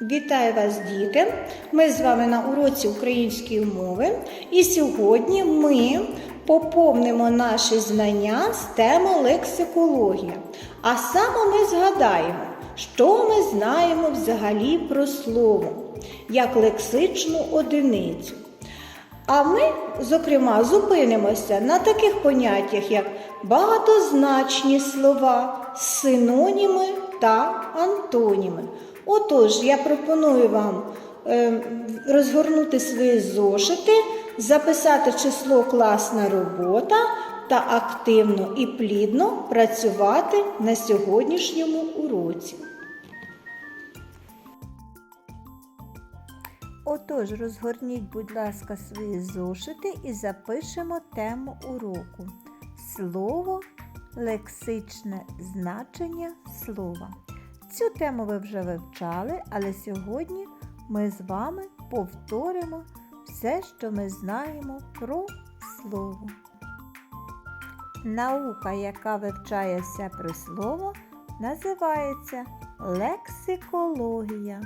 Вітаю вас, діти! Ми з вами на уроці української мови, і сьогодні ми поповнимо наші знання з теми лексикологія. А саме ми згадаємо, що ми знаємо взагалі про слово, як лексичну одиницю. А ми, зокрема, зупинимося на таких поняттях, як багатозначні слова, синоніми та антоніми. Отож, я пропоную вам е, розгорнути свої зошити, записати число класна робота та активно і плідно працювати на сьогоднішньому уроці. Отож, розгорніть, будь ласка, свої зошити і запишемо тему уроку. Слово лексичне значення слова. Цю тему ви вже вивчали, але сьогодні ми з вами повторимо все, що ми знаємо про слово. Наука, яка вивчає все про слово, називається лексикологія.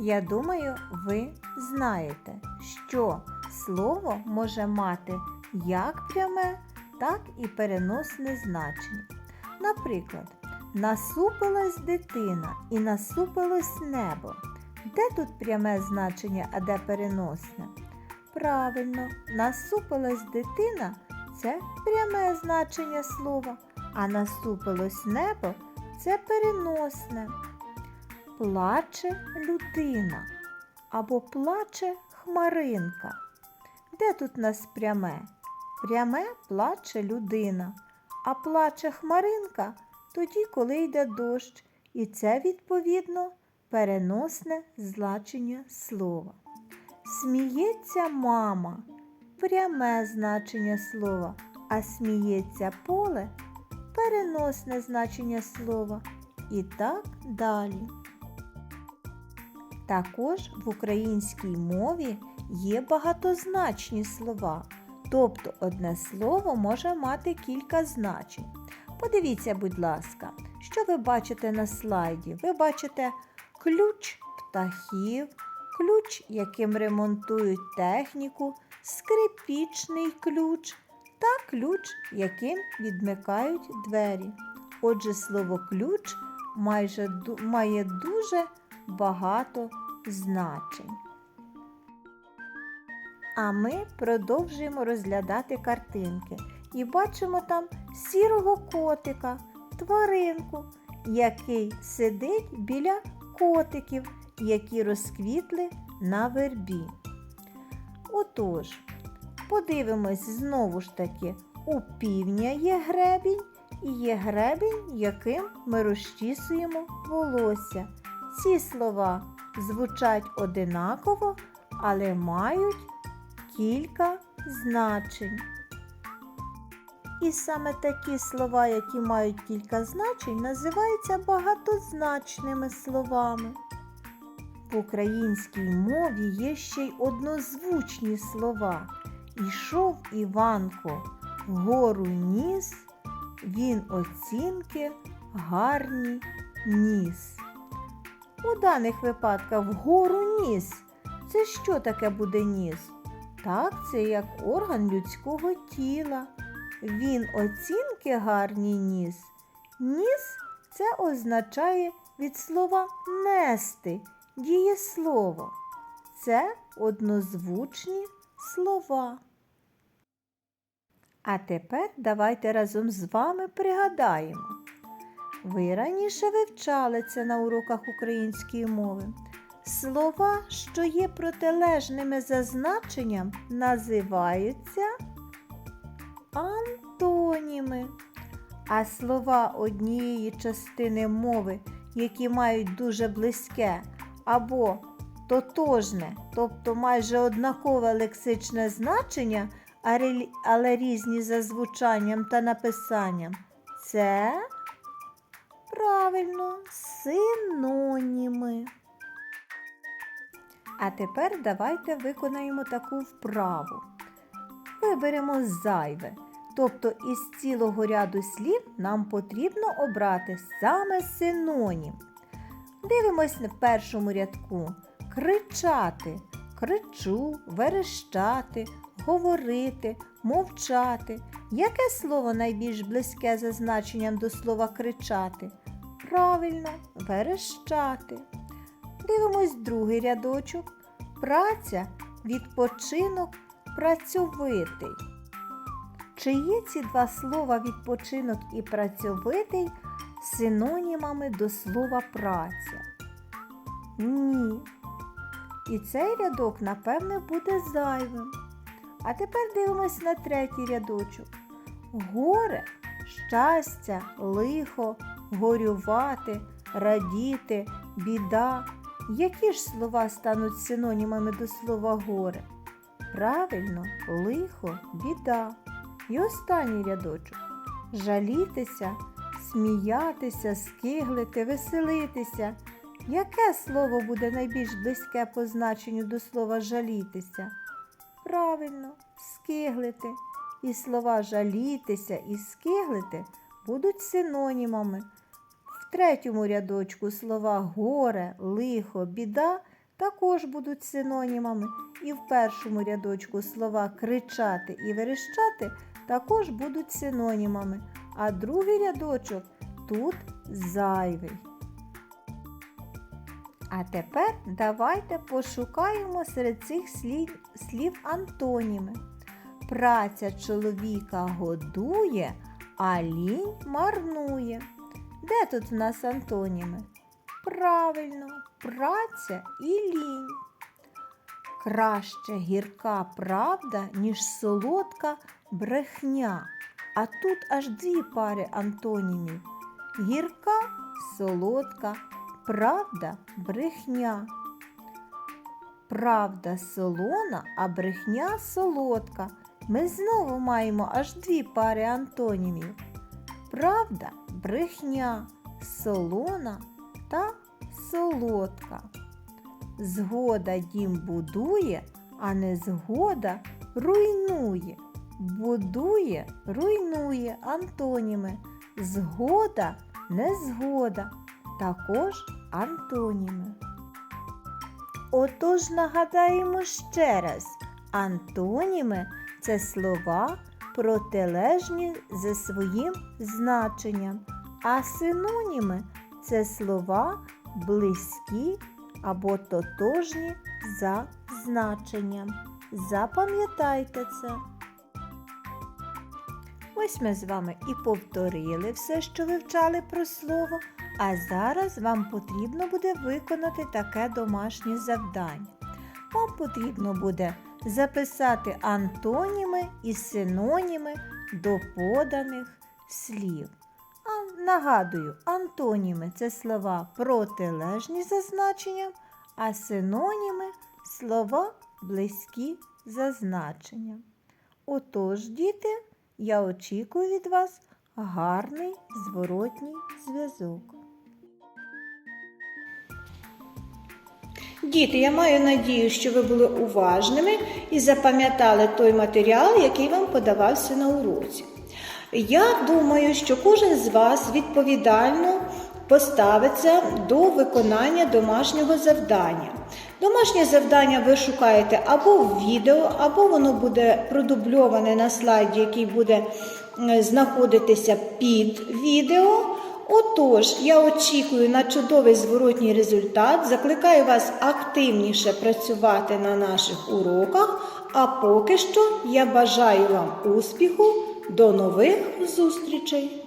Я думаю, ви знаєте, що слово може мати як пряме, так і переносне значення. Наприклад, насупилась дитина і насупилось небо. Де тут пряме значення, а де переносне? Правильно, насупилась дитина це пряме значення слова, а насупилось небо це переносне. Плаче людина або плаче хмаринка. Де тут нас пряме? Пряме плаче людина, а плаче хмаринка тоді, коли йде дощ, і це, відповідно, переносне значення слова. Сміється мама пряме значення слова, а сміється поле переносне значення слова. І так далі. Також в українській мові є багатозначні слова, тобто одне слово може мати кілька значень. Подивіться, будь ласка, що ви бачите на слайді? Ви бачите ключ птахів, ключ, яким ремонтують техніку, скрипічний ключ та ключ, яким відмикають двері. Отже, слово ключ майже має дуже багато значень. А ми продовжуємо розглядати картинки і бачимо там сірого котика, тваринку, який сидить біля котиків, які розквітли на вербі. Отож, подивимось знову ж таки, у півня є гребінь і є гребінь, яким ми розчісуємо волосся. Ці слова звучать одинаково, але мають кілька значень. І саме такі слова, які мають кілька значень, називаються багатозначними словами. В українській мові є ще й однозвучні слова. Ішов Іванко вгору ніс, він оцінки гарні ніс. У даних випадках вгору ніс. Це що таке буде ніс? Так, це як орган людського тіла. Він оцінки гарні ніс. Ніс це означає від слова нести, дієслово. Це однозвучні слова. А тепер давайте разом з вами пригадаємо. Ви раніше вивчали це на уроках української мови. Слова, що є протилежними за значенням, називаються антоніми. А слова однієї частини мови, які мають дуже близьке або тотожне, тобто майже однакове лексичне значення, але різні за звучанням та написанням, це правильно синоніми. А тепер давайте виконаємо таку вправу. Виберемо зайве. Тобто із цілого ряду слів нам потрібно обрати саме синонім. Дивимось в першому рядку. Кричати. Кричу, верещати, говорити, мовчати. Яке слово найбільш близьке за значенням до слова кричати? Правильно, верещати. Дивимось другий рядочок. Праця, відпочинок, працьовитий. Чи є ці два слова відпочинок і працьовитий синонімами до слова праця? Ні. І цей рядок, напевне, буде зайвим. А тепер дивимось на третій рядочок. Горе, щастя, лихо, горювати, радіти, біда. Які ж слова стануть синонімами до слова горе? Правильно, лихо, біда. І останній рядочок. Жалітися, сміятися, скиглити, веселитися. Яке слово буде найбільш близьке по значенню до слова жалітися? Правильно, скиглити. І слова жалітися і скиглити будуть синонімами. Третьому рядочку слова горе, лихо, біда також будуть синонімами. І в першому рядочку слова кричати і верещати також будуть синонімами. А другий рядочок тут зайвий. А тепер давайте пошукаємо серед цих слів, слів антоніми. Праця чоловіка годує, а лінь марнує. Де тут в нас антоніми? Правильно, праця і лінь. Краще гірка правда, ніж солодка брехня. А тут аж дві пари антонімів. Гірка, солодка, правда, брехня. Правда солона, а брехня солодка. Ми знову маємо аж дві пари антонімів. Правда, брехня, солона та солодка. Згода дім будує, а не згода руйнує. Будує, руйнує антоніми. Згода, незгода. Також антоніми. Отож нагадаємо ще раз: антоніми це слова протилежні за своїм значенням, а синоніми це слова близькі або тотожні за значенням. Запам'ятайте це. Ось ми з вами і повторили все, що вивчали про слово, а зараз вам потрібно буде виконати таке домашнє завдання. Вам потрібно буде записати антоніми і синоніми до поданих слів. А нагадую, антоніми це слова протилежні за значенням, а синоніми слова близькі за значенням. Отож, діти, я очікую від вас гарний зворотній зв'язок. Діти, я маю надію, що ви були уважними і запам'ятали той матеріал, який вам подавався на уроці. Я думаю, що кожен з вас відповідально поставиться до виконання домашнього завдання. Домашнє завдання ви шукаєте або в відео, або воно буде продубльоване на слайді, який буде знаходитися під відео. Отож, я очікую на чудовий зворотній результат. Закликаю вас активніше працювати на наших уроках. А поки що я бажаю вам успіху. До нових зустрічей!